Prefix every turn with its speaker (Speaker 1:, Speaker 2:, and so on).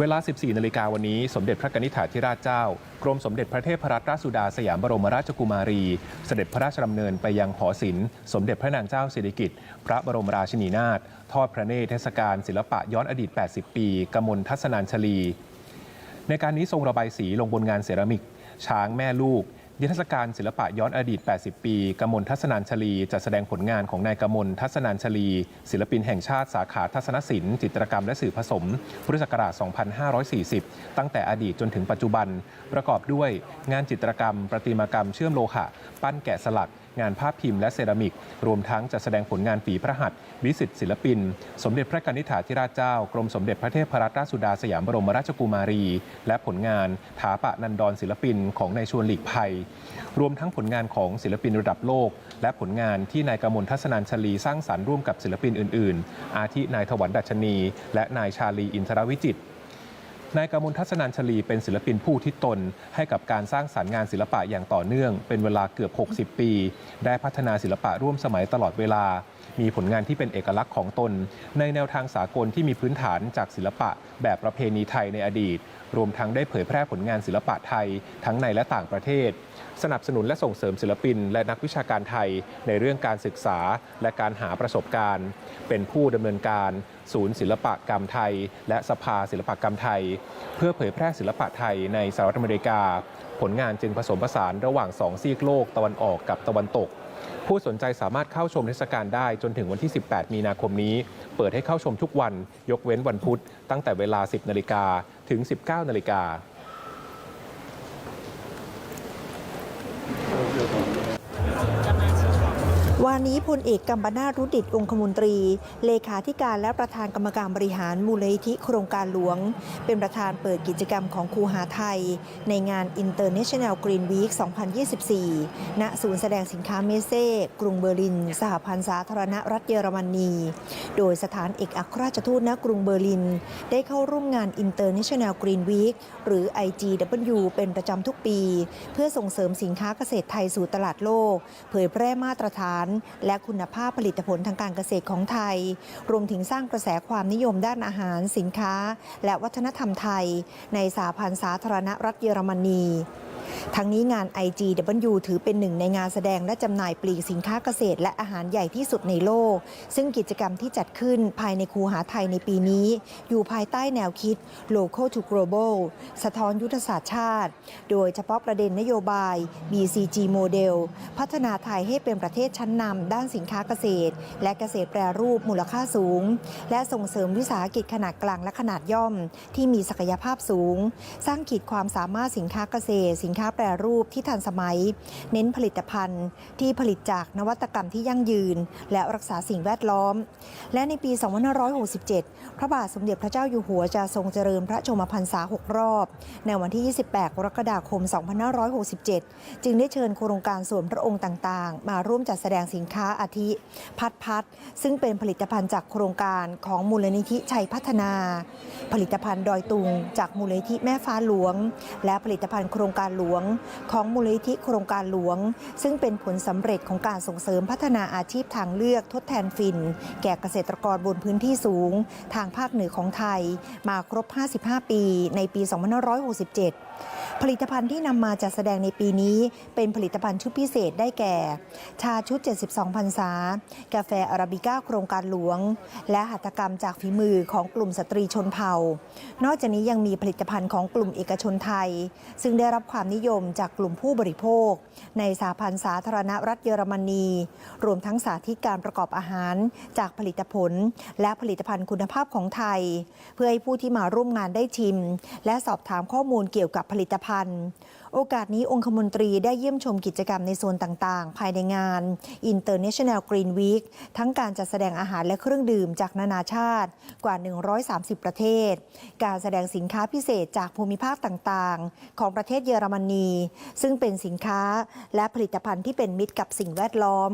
Speaker 1: เวลา 14 นาฬิกาวันนี้สมเด็จพระกนิษฐาธิราชเจ้า กรมสมเด็จพระเทพรัตนราชสุดาสยามบรมราชกุมารี เสด็จพระราชดำเนินไปยังหอศิลป์สมเด็จพระนางเจ้าสิริกิติ์พระบรมราชินีนาถทอดพระเนตรเทศกาลศิลปะย้อนอดีต 80 ปี กมลทัศนานชลี ในการนี้ทรงระบายสีลงบนงานเซรามิก ช้างแม่ลูก นิทรรศการศิลปะย้อนอดีต 80 ปีกมลทัศนานชลีจะแสดงผลงานของนายกมลทัศนานชลี ศิลปินแห่งชาติสาขาทัศนศิลป์จิตรกรรมและสื่อผสม พุทธศักราช 2540 ตั้งแต่อดีตจนถึงปัจจุบัน ประกอบด้วยงานจิตรกรรม ประติมากรรมเชื่อมโลหะ ปั้นแกะสลัก งานภาพพิมพ์และเซรามิก รวมทั้งจะแสดงผลงานฝีพระหัตถ์วิสิตศิลปิน สมเด็จพระกนิษฐาธิราชเจ้า กรมสมเด็จพระเทพรัตนราชสุดาสยามบรมราชกุมารี และผลงานถาปะนันดรศิลปินของนายชวนหลีกภัย รวมทั้งผลงานของศิลปินระดับโลก และผลงานที่นายกมลทัศนันชลีสร้างสรรค์ร่วมกับศิลปินอื่น ๆ อาทินายถวันดัชนี และนายชาลีอินทรวิจิตร นายกมลทัศนันชลีเป็นศิลปินผู้ที่ตน ให้กับการสร้างสรรค์งานศิลปะอย่างต่อเนื่อง เป็นเวลาเกือบ 60 ปี ได้พัฒนาศิลปะร่วมสมัยตลอดเวลา มีผลงานที่เป็นเอกลักษณ์ของตน ในแนวทางสากลที่มีพื้นฐานจากศิลปะ แบบประเพณีไทยในอดีต รวมทั้งได้เผยแพร่ผลงานศิลปะไทย ทั้งในและต่างประเทศ สนับสนุนและส่งเสริมศิลปิน และนักวิชาการไทย ในเรื่องการศึกษาและการหาประสบการณ์ เป็นผู้ดำเนินการ ศูนย์ศิลปกรรมไทย และสภาศิลปกรรมไทย เพื่อเผยแพร่ศิลปะไทยในสหรัฐอเมริกา ผลงานจึงผสมผสานระหว่างสองซีกโลกตะวันออกกับตะวันตก ผู้สนใจสามารถเข้าชมเทศกาลได้จนถึงวันที่ 18 มีนาคมนี้ เปิดให้เข้าชมทุกวัน ยกเว้นวันพุธ ตั้งแต่เวลา 10 นาฬิกาถึง 19 นาฬิกา
Speaker 2: วันนี้พลเอกกัมปนาตรุดิตองคมนตรี เลขาธิการและประธานกรรมการบริหารมูลนิธิโครงการหลวง เป็นประธานเปิดกิจกรรมของครูหาไทย ในงาน International Green Week 2024 ณ ศูนย์แสดงสินค้าเมเซ่กรุงเบอร์ลิน สหพันธ์สาธารณรัฐเยอรมนี โดยสถานเอกอัครราชทูตณกรุงเบอร์ลิน ได้เข้าร่วมงาน International Green Week หรือ IGW เป็นประจำทุกปี เพื่อส่งเสริมสินค้าเกษตรไทยสู่ตลาดโลก เผยแพร่มาตรฐานและคุณภาพผลิตผลทางการเกษตรของไทย รวมถึงสร้างกระแสความนิยมด้านอาหารสินค้า และวัฒนธรรมไทย ในสาพันธ์สาธารณรัฐเยอรมนี ทั้งนี้งาน IGW ถือเป็นหนึ่งในงานแสดงและจำหน่ายปลีกสินค้าเกษตร และอาหารใหญ่ที่สุดในโลก ซึ่งกิจกรรมที่จัดขึ้นภายในคูหาไทยในปีนี้ อยู่ภายใต้แนวคิด Local to Global สะท้อนยุทธศาสตร์ชาติ โดยเฉพาะประเด็นนโยบาย BCG โมเดลพัฒนาไทยให้เป็นประเทศชั้นนำด้านสินค้าเกษตร และเกษตรแปรรูปมูลค่าสูง และส่งเสริมวิสาหกิจขนาดกลางและขนาดย่อม ที่มีศักยภาพสูง สร้างขีดความสามารถสินค้าเกษตร สินค้าแปรรูปที่ทันสมัย เน้นผลิตภัณฑ์ที่ผลิตจากนวัตกรรมที่ยั่งยืน และรักษาสิ่งแวดล้อม และในปี 2567 พระบาทสมเด็จพระเจ้าอยู่หัวจะทรงเจริญพระชมพรรษา 6 รอบ ในวันที่ 28 กรกฎาคม 2567 จึงได้เชิญโครงการส่วนพระองค์ต่างๆ มาร่วมจัดแสดงสินค้าอาทิ พัดพัด ซึ่งเป็นผลิตภัณฑ์จากโครงการของมูลนิธิชัยพัฒนา ผลิตภัณฑ์ดอยตุง จากมูลนิธิแม่ฟ้าหลวง และผลิตภัณฑ์โครงการหลวงของมูลนิธิโครงการหลวง ซึ่งเป็นผลสำเร็จของการส่งเสริมพัฒนาอาชีพทางเลือกทดแทนฟิน แก่เกษตรกรบนพื้นที่สูง ทางภาคเหนือของไทย มาครบ 55 ปีในปี 2567 ผลิตภัณฑ์ที่นำมาจัดแสดงในปีนี้ เป็นผลิตภัณฑ์ชุดพิเศษได้แก่ ชาชุด 72พรรษากาแฟอาราบิก้าโครงการหลวง และหัตถกรรมจากฝีมือของกลุ่มสตรีชนเผ่า นอกจากนี้ยังมีผลิตภัณฑ์ของกลุ่มเอกชนไทย ซึ่งได้รับความนิยมจากกลุ่มผู้บริโภค ในสหพันธ์สาธารณรัฐเยอรมนี รวมทั้งสาธิตการประกอบอาหาร จากผลิตผล และผลิตภัณฑ์คุณภาพของไทย เพื่อให้ผู้ที่มาร่วมงานได้ชิม และสอบถามข้อมูลเกี่ยวกับผลิตภัณฑ์ โอกาสนี้องคมนตรีได้เยี่ยมชมกิจกรรมในโซนต่างๆ ภายในงาน International Green Week ทั้งการจัดแสดงอาหารและเครื่องดื่มจากนานาชาติกว่า 130 ประเทศ การแสดงสินค้าพิเศษจากภูมิภาคต่างๆ ของประเทศเยอรมนีซึ่งเป็นสินค้าและผลิตภัณฑ์ที่เป็นมิตรกับสิ่งแวดล้อม